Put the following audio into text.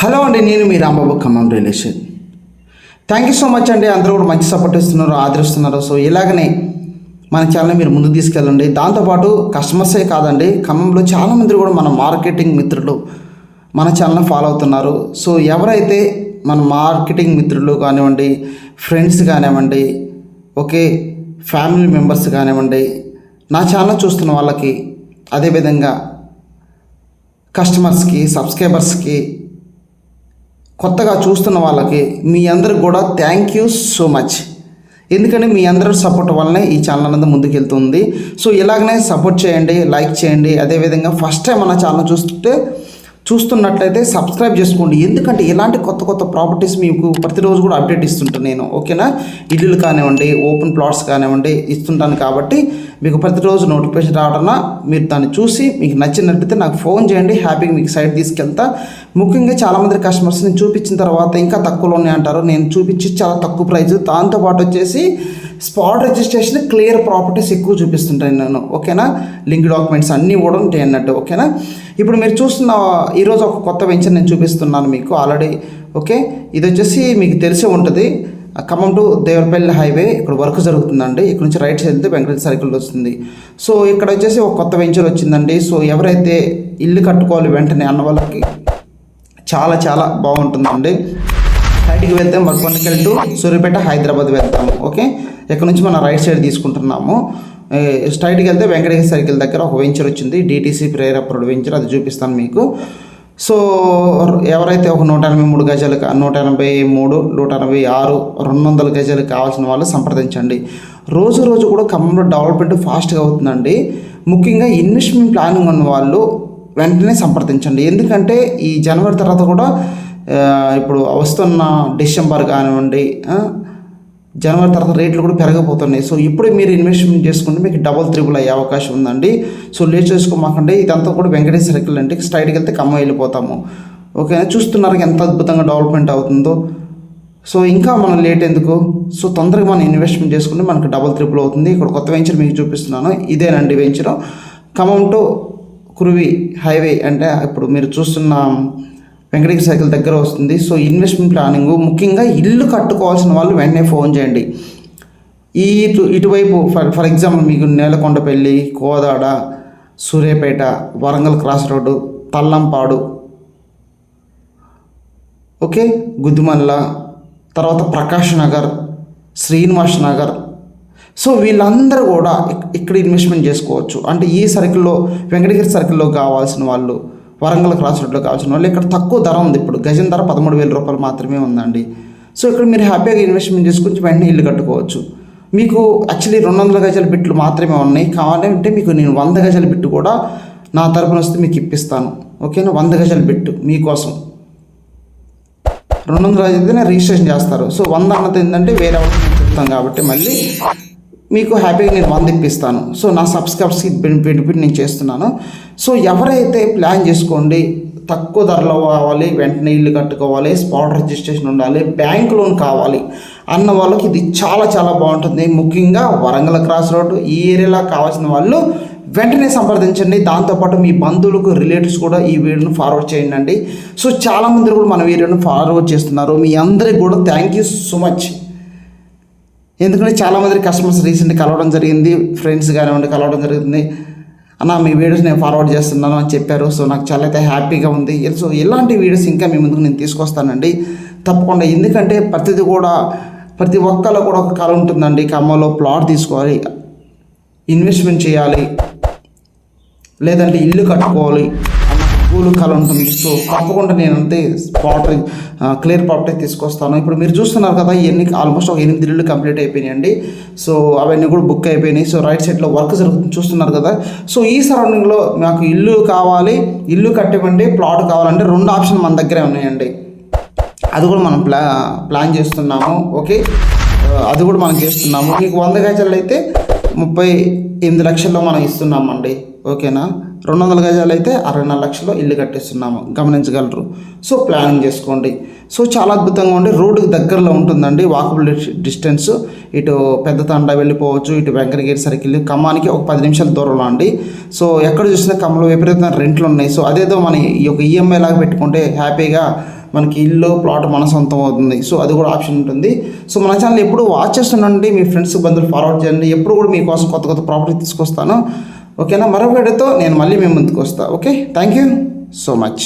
Hello అండి నేను మీ Rambabu Khammam relation thank you so much అండి అందరూ కూడా మంచి సపోర్ట్ ఇస్తున్నారు ఆదరిస్తున్నారు. సో ఇలాగనే మన ఛానల్ మీరు ముందుకు తీసుకెళ్ళండి. దాంతోపాటు కస్టమర్సే కాదండి ఖమ్మంలో చాలామంది కూడా మన మార్కెటింగ్ మిత్రులు మన ఛానల్ ఫాలో అవుతున్నారు. సో ఎవరైతే మన మార్కెటింగ్ మిత్రులు కానివ్వండి ఫ్రెండ్స్ కానివ్వండి ఓకే ఫ్యామిలీ మెంబర్స్ కానివ్వండి నా ఛానల్ చూస్తున్న వాళ్ళకి అదేవిధంగా కస్టమర్స్కి సబ్స్క్రైబర్స్కి కొత్తగా చూస్తున్న వాళ్ళకి మీ అందరికి కూడా థ్యాంక్ యూ సో మచ్ ఎందుకంటే మీ అందరి సపోర్ట్ వల్లనే ఈ ఛానల్ అనేది ముందుకెళ్తుంది. సో ఇలాగనే సపోర్ట్ చేయండి లైక్ చేయండి. అదేవిధంగా ఫస్ట్ టైం మన ఛానల్ చూస్తుంటే చూస్తున్నట్లయితే సబ్స్క్రైబ్ చేసుకోండి. ఎందుకంటే ఇలాంటి కొత్త కొత్త ప్రాపర్టీస్ మీకు ప్రతిరోజు కూడా అప్డేట్ ఇస్తుంటాను నేను ఓకేనా? ఇల్లులు కానివ్వండి ఓపెన్ ప్లాట్స్ కానివ్వండి ఇస్తుంటాను కాబట్టి మీకు ప్రతిరోజు నోటిఫికేషన్ రావడం మీరు దాన్ని చూసి మీకు నచ్చినట్లయితే నాకు ఫోన్ చేయండి. హ్యాపీగా మీకు సైట్ తీసుకెళ్తా. ముఖ్యంగా చాలామంది కస్టమర్స్ నేను చూపించిన తర్వాత ఇంకా తక్కువలోనే అంటారు. నేను చూపించి చాలా తక్కువ ప్రైస్ దాంతోపాటు వచ్చేసి స్పాట్ రిజిస్ట్రేషన్ క్లియర్ ప్రాపర్టీస్ ఎక్కువ చూపిస్తుంటాను నేను ఓకేనా? లింక్ డాక్యుమెంట్స్ అన్నీ కూడా ఉంటాయి అన్నట్టు. ఓకేనా? ఇప్పుడు మీరు చూస్తున్న ఈరోజు ఒక కొత్త వెంచర్ నేను చూపిస్తున్నాను మీకు ఆల్రెడీ ఓకే? ఇది వచ్చేసి మీకు తెలిసే ఉంటుంది. ఖమ్మం టు దేవరపల్లి హైవే ఇక్కడ వర్క్ జరుగుతుందండి. ఇక్కడ నుంచి రైట్ సైడ్ వెళ్తే వెంకటేశ్వర సర్కిల్ వస్తుంది. సో ఇక్కడ వచ్చేసి ఒక కొత్త వెంచర్ వచ్చిందండి. సో ఎవరైతే ఇల్లు కట్టుకోవాలి వెంటనే అన్న వాళ్ళకి చాలా చాలా బాగుంటుందండి. సైడ్కి వెళ్తే మరికొండకెళ్ళి టు సూర్యపేట హైదరాబాద్ వెళ్తాము ఓకే? ఇక్కడ నుంచి మనం రైట్ సైడ్ తీసుకుంటున్నాము. స్ట్రైట్కి వెళ్తే వెంకటేశ్వర సర్కిల్ దగ్గర ఒక వెంచర్ వచ్చింది డీటీసీ ప్రేయర్ వెంచర్ అది చూపిస్తాను మీకు. సో ఎవరైతే ఒక నూట ఎనభై మూడు గజాలు నూట ఎనభై మూడు నూట ఎనభై ఆరు రెండు వందల గజాలు కావాల్సిన వాళ్ళు సంప్రదించండి. రోజు రోజు కూడా ఖమ్మంలో డెవలప్మెంట్ ఫాస్ట్గా అవుతుందండి. ముఖ్యంగా ఇన్వెస్ట్మెంట్ ప్లానింగ్ ఉన్న వాళ్ళు వెంటనే సంప్రదించండి. ఎందుకంటే ఈ జనవరి తర్వాత కూడా ఇప్పుడు వస్తున్న డిసెంబర్ కానివ్వండి జనవరి తర్వాత రేట్లు కూడా పెరగబోతున్నాయి. సో ఇప్పుడే మీరు ఇన్వెస్ట్మెంట్ చేసుకుంటే మీకు డబల్ త్రిబుల్ అయ్యే అవకాశం ఉందండి. సో లేట్ చేసుకోమాకండి. ఇదంతా కూడా వెంకటేశ్వర సర్కిల్ అంటే స్ట్రైట్కి వెళ్తే ఖమ్మం వెళ్ళిపోతాము. ఓకేనా చూస్తున్నారు ఎంత అద్భుతంగా డెవలప్మెంట్ అవుతుందో. సో ఇంకా మనం లేట్ ఎందుకు? సో తొందరగా మనం ఇన్వెస్ట్మెంట్ చేసుకుంటే మనకు డబల్ త్రిపుల్ అవుతుంది. ఇక్కడ కొత్త వెంచర్ మీకు చూపిస్తున్నాను. ఇదేనండి వెంచర్. ఖమ్మం టు కురువి హైవే అంటే ఇప్పుడు మీరు చూస్తున్న వెంకటగిరి సైకిల్ దగ్గర వస్తుంది. సో ఇన్వెస్ట్మెంట్ ప్లానింగ్ ముఖ్యంగా ఇల్లు కట్టుకోవాల్సిన వాళ్ళు వెంటనే ఫోన్ చేయండి. ఈ ఇటు ఇటువైపు ఫర్ ఫర్ ఎగ్జాంపుల్ మీకు Nelakondapalli Kodad Suryapet Warangal cross road Tallampadu okay Guddimalla తర్వాత ప్రకాష్ నగర్ శ్రీనివాస్ నగర్. సో వీళ్ళందరూ కూడా ఇక్కడ ఇన్వెస్ట్మెంట్ చేసుకోవచ్చు? అంటే ఈ సర్కిల్లో వెంకటగిరి సర్కిల్లో కావాల్సిన వాళ్ళు వరంగల్ క్రాస్ రోడ్లో కావాల్సిన వాళ్ళు. ఇక్కడ తక్కువ ధర ఉంది ఇప్పుడు. గజం ధర పదమూడు వేల రూపాయలు మాత్రమే ఉందండి. సో ఇక్కడ మీరు హ్యాపీగా ఇన్వెస్ట్మెంట్ చేసుకుని వెంటనే ఇల్లు కట్టుకోవచ్చు. మీకు యాక్చువల్లీ రెండు వందల గజాల బిట్లు మాత్రమే ఉన్నాయి. కావాలంటే మీకు నేను వంద గజాల బిట్టు కూడా నా తరపున వస్తే మీకు ఇప్పిస్తాను. ఓకేనా? వంద గజాల బిట్టు మీకోసం రెండు వందల అయితేనే రిజిస్ట్రేషన్ చేస్తారు. సో వంద అన్నది ఏంటంటే వేరే వాళ్ళకి చెప్తాం కాబట్టి మళ్ళీ మీకు హ్యాపీగా నేను వంద ఇప్పిస్తాను సో నా సబ్స్క్రైబర్స్కి బెనిఫిట్ నేను చేస్తున్నాను. సో ఎవరైతే ప్లాన్ చేసుకోండి తక్కువ ధరలో కావాలి వెంటనే ఇల్లు కట్టుకోవాలి స్పాట్ రిజిస్ట్రేషన్ ఉండాలి బ్యాంక్ లోన్ కావాలి అన్న వాళ్ళకి ఇది చాలా చాలా బాగుంటుంది. ముఖ్యంగా వరంగల్ క్రాస్ రోడ్ ఈ ఏరియాలో కావాల్సిన వాళ్ళు వెంటనే సంప్రదించండి. దాంతోపాటు మీ బంధువులకు రిలేటివ్స్ కూడా ఈ వీడియోను ఫార్వర్డ్ చేయండి. అండి సో చాలామంది కూడా మన వీడియోను ఫార్వర్డ్ చేస్తున్నారు. మీ అందరికి కూడా థ్యాంక్ యూ సో మచ్ ఎందుకంటే చాలామంది కస్టమర్స్ రీసెంట్ కలవడం జరిగింది ఫ్రెండ్స్ కానివ్వండి కలవడం జరిగింది. అన్న మీ వీడియోస్ నేను ఫార్వర్డ్ చేస్తున్నాను అని చెప్పారు. సో నాకు చాలా అయితే హ్యాపీగా ఉంది. సో ఇలాంటి వీడియోస్ ఇంకా మీ ముందుకు నేను తీసుకొస్తానండి. తప్పకుండా. ఎందుకంటే ప్రతిది కూడా ప్రతి ఒక్కళ్ళు కూడా ఒక కళ ఉంటుందండి. కమ్మలో ప్లాట్ తీసుకోవాలి ఇన్వెస్ట్మెంట్ చేయాలి లేదంటే ఇల్లు కట్టుకోవాలి. కూలు కళ ఉంటుంది. సో తప్పకుండా నేనంతే పాటర్ క్లియర్ ప్రాపర్టీ తీసుకొస్తాను. ఇప్పుడు మీరు చూస్తున్నారు కదా ఇవన్నీ ఆల్మోస్ట్ ఒక ఎనిమిది ఇల్లు కంప్లీట్ అయిపోయినాయండి. సో అవన్నీ కూడా బుక్ అయిపోయినాయి. సో రైట్ సైడ్లో వర్క్ జరుగుతుంది చూస్తున్నారు కదా. సో ఈ సరౌండింగ్లో మాకు ఇల్లు కావాలి ఇల్లు కట్టివ్వండి ప్లాట్ కావాలంటే రెండు ఆప్షన్ మన దగ్గరే ఉన్నాయండి. అది కూడా మనం ప్లా ప్లాన్ చేస్తున్నాము. ఓకే? అది కూడా మనం చేస్తున్నాము. మీకు వంద గజాలు అయితే ముప్పై ఎనిమిది లక్షల్లో మనం ఇస్తున్నామండి. ఓకేనా? రెండు వందల గజాలు అయితే అరవై నాలుగు లక్షల్లో ఇల్లు కట్టిస్తున్నాము. గమనించగలరు. సో ప్లానింగ్ చేసుకోండి. సో చాలా అద్భుతంగా ఉండి రోడ్డుకి దగ్గరలో ఉంటుందండి. Walkable distance. ఇటు పెద్ద తండ వెళ్ళిపోవచ్చు. ఇటు వెంకటగిరి సర్కిల్. ఖమ్మానికి ఒక పది నిమిషాల దూరంలో అండి. సో ఎక్కడ చూసినా ఖమ్మంలో విపరీతమైన రెంట్లు ఉన్నాయి సో అదేదో మన ఈ యొక్క ఈఎంఐ లాగా పెట్టుకుంటే హ్యాపీగా మనకి ఇల్లు ప్లాట్ మన సొంతం అవుతుంది. సో అది కూడా ఆప్షన్ ఉంటుంది. సో మన ఛానల్ ఎప్పుడు వాచ్ చేస్తుండండి మీ ఫ్రెండ్స్ బంధువులు ఫార్వర్డ్ చేయండి. ఎప్పుడు కూడా మీకోసం కొత్త కొత్త ప్రాపర్టీ తీసుకొస్తాను. ఓకేనా? మరొక వీడియోతో నేను మళ్ళీ మీ ముందుకు వస్తాను okay? Thank you so much